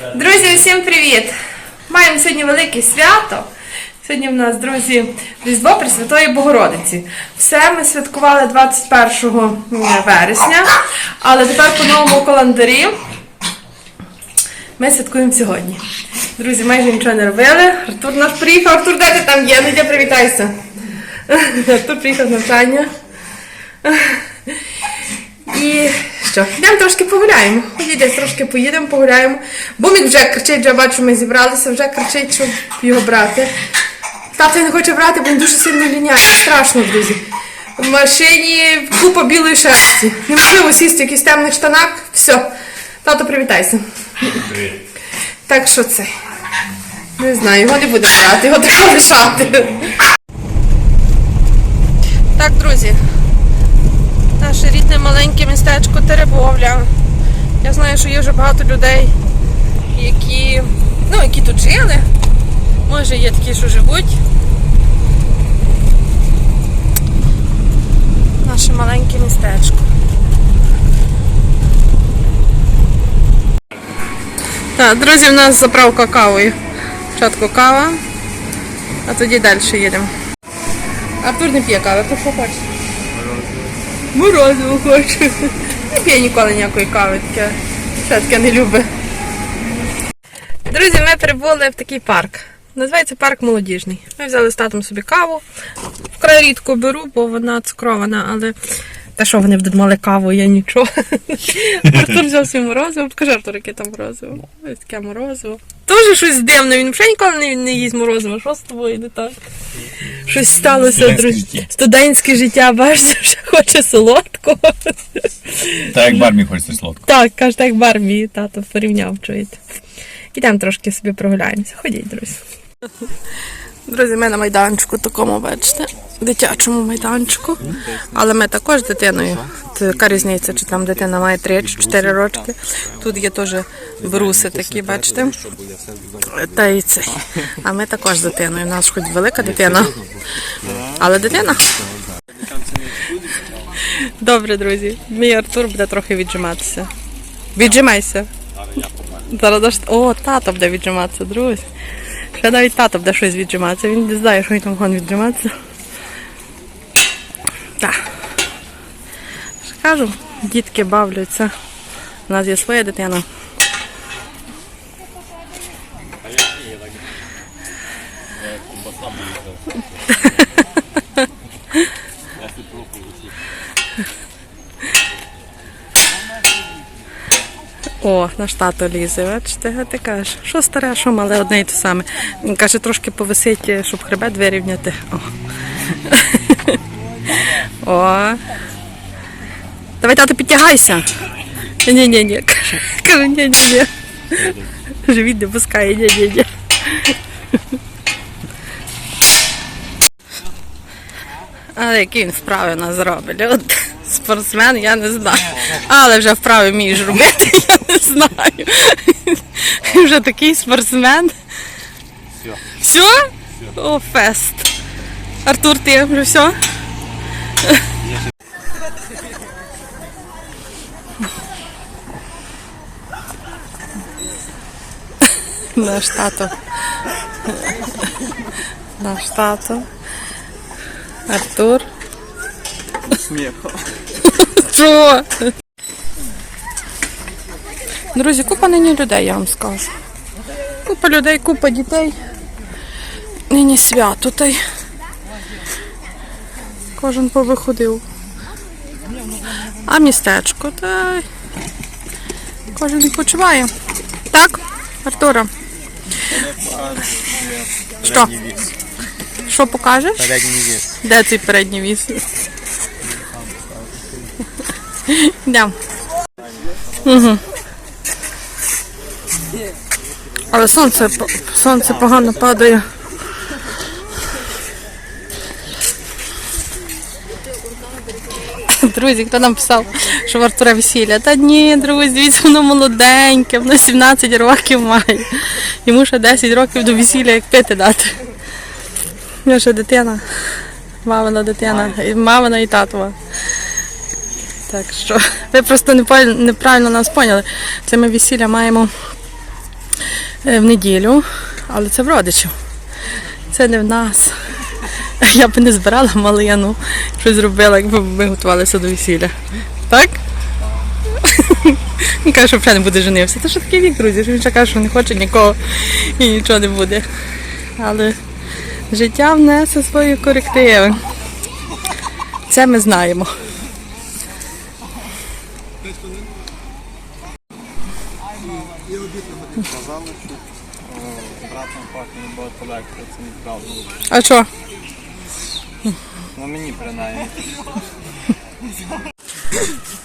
Друзі, всім привіт! Маємо сьогодні велике свято. Сьогодні в нас, друзі, Різдво Пресвятої Богородиці. Все ми святкували 21 вересня, але тепер по новому календарі ми святкуємо сьогодні. Друзі, майже нічого не робили. Артур наш приїхав. Артур, де ти там є? Ну йди привітайся. Артур приїхав з навчання. І що? Йдемо трошки погуляємо. Ходіть, десь трошки поїдемо, погуляємо. Бумік вже кричить, вже бачу, ми зібралися, вже кричить, щоб його брати. Тато не хоче брати, бо він дуже сильно ліняє. Страшно, друзі. В машині купа білої шерсті. Неможливо сісти в якийсь темний штанах. Все. Тато, привітайся. Так що це? Не знаю, його не буде брати, його треба лишати. Так, друзі, наше рідне маленьке містечко Теребовля. Я знаю, що є вже багато людей, які, ну, які тут жили. Може, є такі, що живуть. Наше маленьке містечко. Так, друзі, в нас заправка кавою. Спочатку кава, а тоді далі їдемо. Артур не п'є кави, то що хочеш? Морозиво хочу. Не п'є ніколи ніякої кави, таке. Все таке не любить. Друзі, ми прибули в такий парк. Називається парк молодіжний. Ми взяли з татом собі каву. Вкрай рідко беру, бо вона цукрована, але та що вони будуть мали каву, я нічого. Артур взяв собі морозиво. Покажи, Артур, яке там морозиво. Ось таке морозиво. Дуже щось дивне, він вже ніколи не, не їсть морозиво. Що з тобою не так? Щось сталося, Студентське друзі. життя. Студентське життя, бачите, вже хоче солодкого. Так як бармі хочеться сладко. Так, каже, так бар мій тато порівняв, чуєте. Ідемо трошки собі прогуляємося. Ходіть, друзі. Друзі, ми на майданчику такому, бачите, дитячому майданчику. Але ми також дитиною. Це Яка різниця, чи там дитина має 3 чи 4 рочки. Тут є теж бруси такі, бачите. Та і цей. А ми також дитиною. У нас хоч велика дитина. Але дитина. Добре, друзі. Мій Артур буде трохи віджиматися. Віджимайся. Зараз. О, тато буде віджиматися, друзі. Ще навіть тато буде щось віджиматися. Він не знає, що він там гон віджиматися. Так. Кажу, дітки бавляться. У нас є своя дитина. О, наш тато лізе, бачите, а ти кажеш, що старе, що мале, одне і те саме. Він каже, трошки повисить, щоб хребет вирівняти. О. О. Давай, тато, підтягайся. Ні-ні-ні. Каже, ні-ні-ні. Живіт не пускає, ні-ні-ні. Але які він вправи нас зробить. От спортсмен, я не знаю. Але вже вправи вмієш робити, я не знаю. Вже такий спортсмен. Все. Все? О, фест. Артур, ти вже все? Наш тато. Наш тато. Артур. Сміху. Що? Друзі, купа нині людей, я вам скажу. Купа людей, купа дітей. Нині свято та й кожен повиходив. А містечко, та й кожен відпочиває. Так, Артура? Що? Що покажеш? Передній віз. Де цей передній віз? Йдемо. Угу. Але сонце, сонце погано падає. Друзі, хто нам писав, що в Артура весілля? Та ні, друзі, дивіться, воно молоденьке, воно 17 років має. Йому ще 10 років до весілля як пити дати. Я ще дитина. Мамина дитина, мамина і татова. Так що ви просто неправильно нас поняли. Це ми весілля маємо в неділю, але це в родичів. Це не в нас. Я б не збирала малину, щось зробила, якби ми готувалися до весілля. Так? Він каже, що вже не буде женився. Це що такий вік, друзі, він ще каже, що не хоче нікого і нічого не буде. Але життя внесе свої корективи. Це ми знаємо. Казали, що братом пахне багато легко, це неправда. А що? На мені принаймні.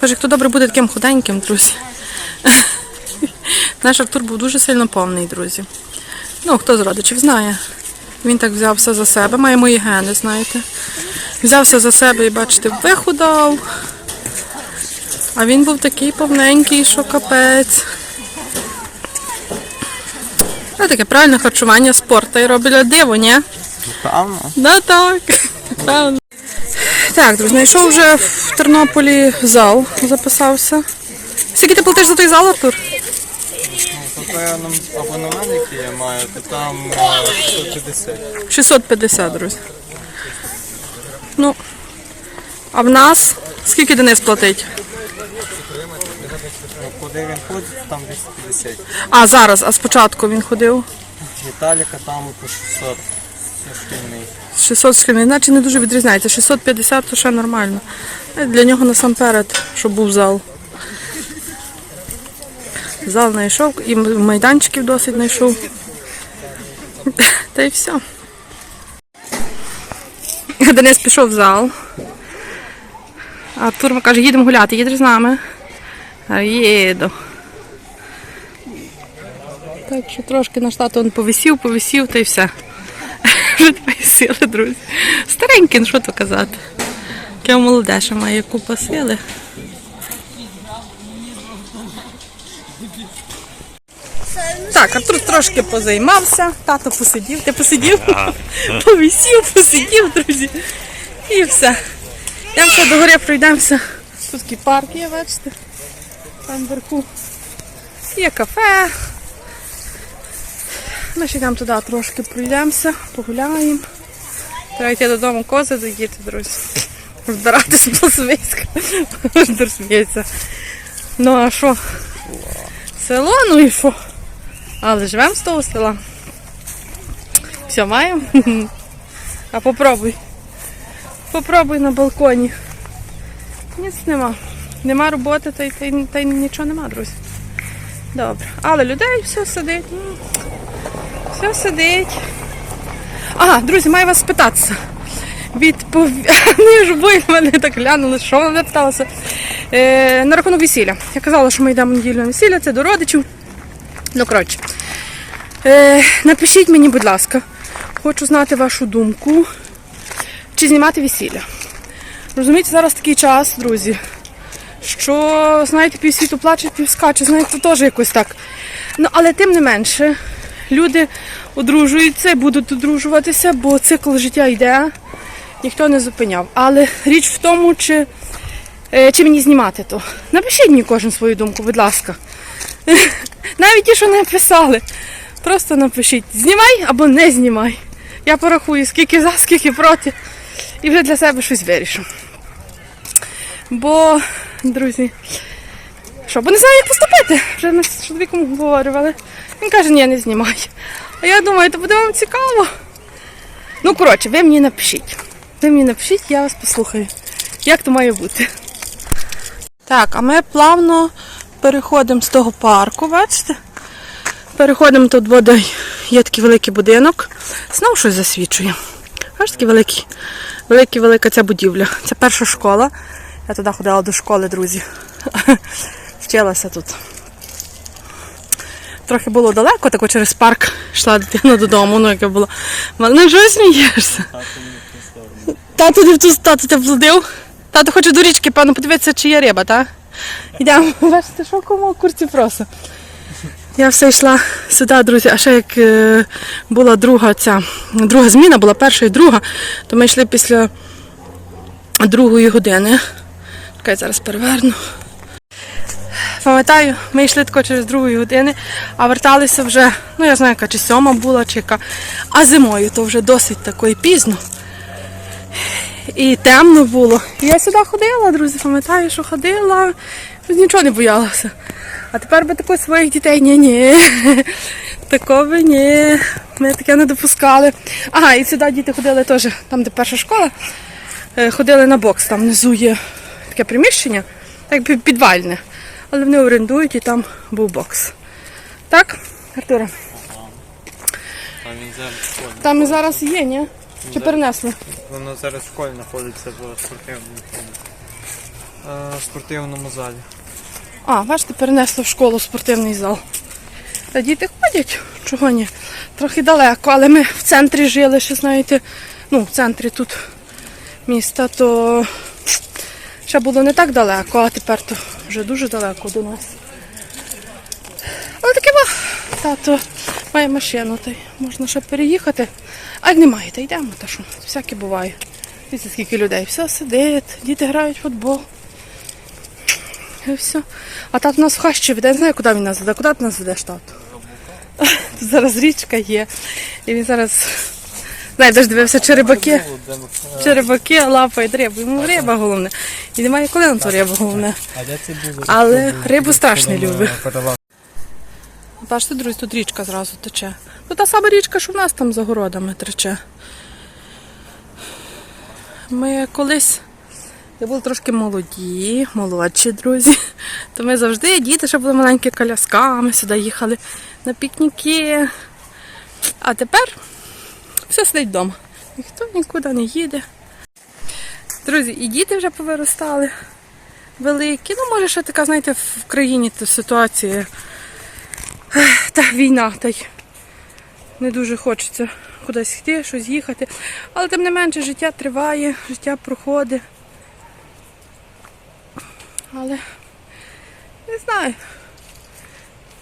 Боже, хто добре буде таким худеньким, друзі. Наш Артур був дуже сильно повний, друзі. Ну, хто з родичів знає. Він так взявся за себе, має мої гени, знаєте. Взявся за себе і, бачите, вихудав. А він був такий повненький, що капець. Це таке правильне харчування спорту і роблять диво, ні? Певно. Да, так. Правильно. Так, друзі, знайшов вже в Тернополі зал, записався. Скільки ти платиш за той зал, Артур? Абонемент, який я маю, то там е, 150. 650, друзі. Ну, а в нас скільки Денис платить? Куди він ходить, там 250. А зараз, а спочатку він ходив. Віталіка там по 600. Шкільний. 600 шкільний, наче не дуже відрізняється. 650 то ще нормально. Е, Для нього насамперед, щоб був зал. Зал знайшов, і майданчиків досить знайшов. Та й все. Денис пішов в зал. А Турма каже, їдемо гуляти, їдеш з нами. А їду. Так що трошки наш тато он повисів, повисів, та й все. Вже твої сили, друзі. Старенький, ну що то казати. Яке молоде, ще має купа сили. Так, Артур трошки позаймався, тато посидів. Ти посидів? Повисів, посидів, друзі. І все. Йдемося до гори, пройдемося. Тут такий парк є, бачите? Там вверху. Є кафе. Ми ще йдемо туди трошки пройдемося, погуляємо. Треба йти додому кози доїти, друзі. Збиратися до Сміська. Артур сміється. Ну а що? Село, ну і що? Але живемо з того села. Все, маємо. А попробуй. Попробуй на балконі. Ніц нема. Нема роботи, та й, та, й, та й нічого нема, друзі. Добре. Але людей все сидить. Все сидить. Ага, друзі, маю вас спитатися. Відпов... Не ж бой мене так глянули, що вона мене питалася. Е, на рахунок весілля. Я казала, що ми йдемо неділю на весілля, це до родичів. Ну, коротше. Е, напишіть мені, будь ласка, хочу знати вашу думку. Чи знімати весілля? Розумієте, зараз такий час, друзі, що, знаєте, півсвіту плаче, півскаче, знаєте, теж якось так. Ну, але тим не менше, люди одружуються будуть одружуватися, бо цикл життя йде, ніхто не зупиняв. Але річ в тому, чи, е, чи мені знімати то. Напишіть мені кожен свою думку, будь ласка. Навіть ті, що не писали. Просто напишіть, знімай або не знімай. Я порахую, скільки за, скільки проти. І вже для себе щось вирішу. Бо, друзі, що, бо не знаю, як поступити. Вже ми з чоловіком обговорювали. Він каже, ні, не знімай. А я думаю, то буде вам цікаво. Ну, коротше, ви мені напишіть. Ви мені напишіть, я вас послухаю. Як то має бути? Так, а ми плавно переходимо з того парку, бачите? Переходимо тут води, є такий великий будинок. Знову щось засвічує. Аж такий великий, великий, велика ця будівля. Це перша школа. Я туди ходила до школи, друзі. Вчилася тут. Трохи було далеко, тако через парк йшла дитина додому, ну яке було. Ну що смієшся? Тато не в ту тато тебе плодив. Тато хоче до річки, певно, подивитися, чи є риба, так? Йдемо. Бачите, що кому курці просто. Я все йшла сюди, друзі, а ще як е, була друга ця, друга зміна, була перша і друга, то ми йшли після другої години. Чекай, зараз переверну. Пам'ятаю, ми йшли тако через другої години, а верталися вже, ну я знаю, яка чи сьома була, чи яка. А зимою то вже досить такої пізно. І темно було. І я сюди ходила, друзі, пам'ятаю, що ходила, нічого не боялася. А тепер би тако своїх дітей ні-ні. Такого ні. Ми таке не допускали. Ага, і сюди діти ходили теж, там, де перша школа, е, ходили на бокс, там внизу є таке приміщення, так би підвальне. Але вони орендують і там був бокс. Так, Артура? Там він зараз в школі. Там і зараз є, ні? Чи перенесли? Воно зараз в школі знаходиться в спортивному, е, спортивному залі. А, бачите, перенесли в школу спортивний зал. Та діти ходять, чого ні? Трохи далеко, але ми в центрі жили, ще знаєте, ну, в центрі тут міста, то ще було не так далеко, а тепер то вже дуже далеко до нас. Але таке тато має машину, й можна ще переїхати. А як немає, то йдемо, та що, всяке буває. Дивіться, скільки людей. Все сидить, діти грають в футбол. І все. А тато нас в хащі веде, я знаю, куди він нас веде. Куди ти нас ведеш, тато? Тут зараз річка є. І він зараз, знаєш, де ж дивився черебаки. Черебаки лапають рибу. Йому риба головне. І немає коли на ту рибу головне. Але рибу страшно любить. Бачите, друзі, тут річка зразу тече. Ну та сама річка, що в нас там за городами тече. Ми колись, я були трошки молоді, молодші друзі, то ми завжди, діти ще були маленькі колясками, сюди їхали на пікніки. А тепер все сидить вдома. Ніхто нікуди не їде. Друзі, і діти вже повиростали великі. Ну, може, ще така, знаєте, в країні то ситуація. Та війна, та й не дуже хочеться кудись йти, щось їхати. Але тим не менше життя триває, життя проходить. Але не знаю.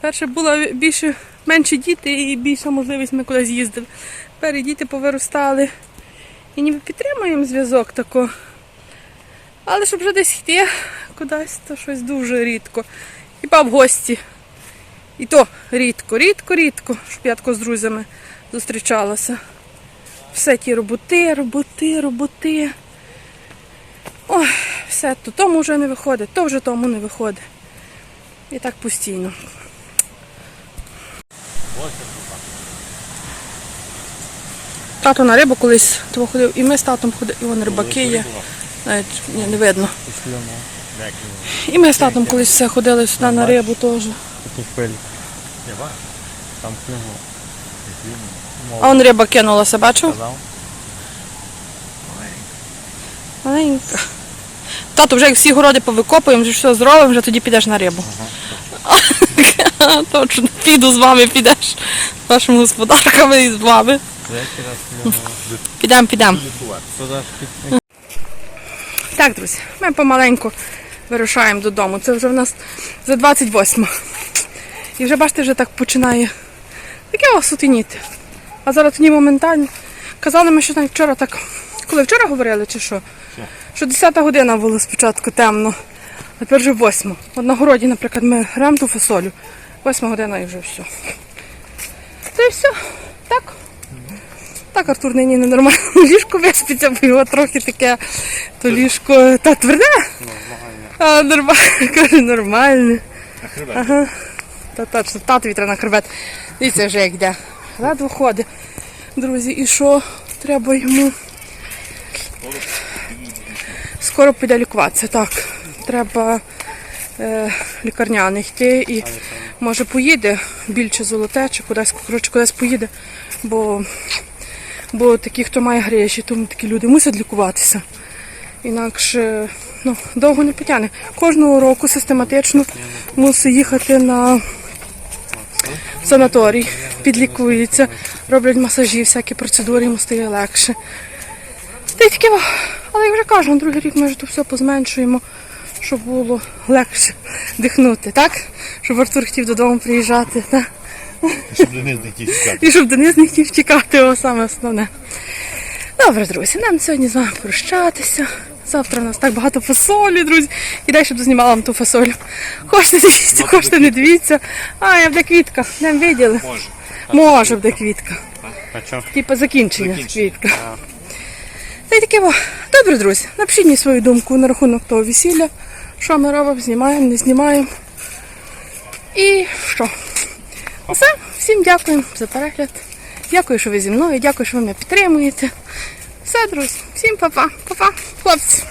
Перше було більше менші діти і більша можливість ми кудись їздили. Тепер і діти повиростали. І ніби підтримуємо зв'язок тако. Але щоб вже десь йти кудись, то щось дуже рідко. Хіба в гості. І то рідко, рідко, рідко, щоб я тако з друзями зустрічалася. Все ті роботи, роботи, роботи. Ой, все, то тому вже не виходить, то вже тому не виходить. І так постійно. Тато на рибу колись того ходив, і ми з татом ходили, і вон рибаки є. Навіть ні, не видно. І ми з татом колись все ходили сюди на рибу теж. Там. А он риба кинулася, бачив? Маленька. Тато, вже як всі городи повикопуємо, вже все зробимо, вже тоді підеш на рибу. Точно, піду з вами, підеш. З вашими господарками і з вами. Третій раз. Підемо, підемо. Так, друзі, ми помаленьку вирушаємо додому. Це вже в нас за 28. І вже бачите, вже так починає таке осутеніти. А зараз тоді моментально. Казали ми, що навіть вчора так. Коли вчора говорили, чи що? Що 10 година було спочатку темно, а тепер вже 8. От на городі, наприклад, ми граємо ту фасолю. 8 година і вже все. Це і все. Так. Артур нині ненормально ліжко виспиться, бо його трохи таке, то ліжко та тверде. А, нормально, каже, нормальне. Ага. Та точно, татові треба на хребет. Дивіться вже як йде. Ледве ходить. Друзі, і що? Треба йому. Скоро піде лікуватися, так. Треба е, лікарняний йти і може поїде більше золоте чи кудись, коротше, кудись поїде, бо Бо такі, хто має грижі, тому такі люди мусять лікуватися. Інакше ну, довго не потягне. Кожного року систематично мусить їхати на санаторій, підлікується, роблять масажі, всякі процедури, йому стає легше. Та й таке, але як вже кажу, на другий рік ми вже тут все позменшуємо, щоб було легше дихнути, так? Щоб Артур хотів додому приїжджати. Так? Щоб Денис не хотів чекати. І щоб Денис не хотів тікати, о, саме основне. Добре, друзі, нам сьогодні з вами прощатися. Завтра у нас так багато фасолі, друзі. І дай, щоб знімала вам ту фасолю. Хочете дивіться, хочете не дивіться. А, я буде квітка, не виділи. Може. Може буде квітка. А? Типа закінчення, Закінчення, квітка. Та й таке. во. Добре, друзі, напишіть мені свою думку на рахунок того весілля. Що ми робимо, знімаємо, не знімаємо. І що? Все, всім дякую за перегляд. Дякую, що ви зі мною, дякую, що ви мене підтримуєте. Все, друзі, всім па-па, па-па, хлопці.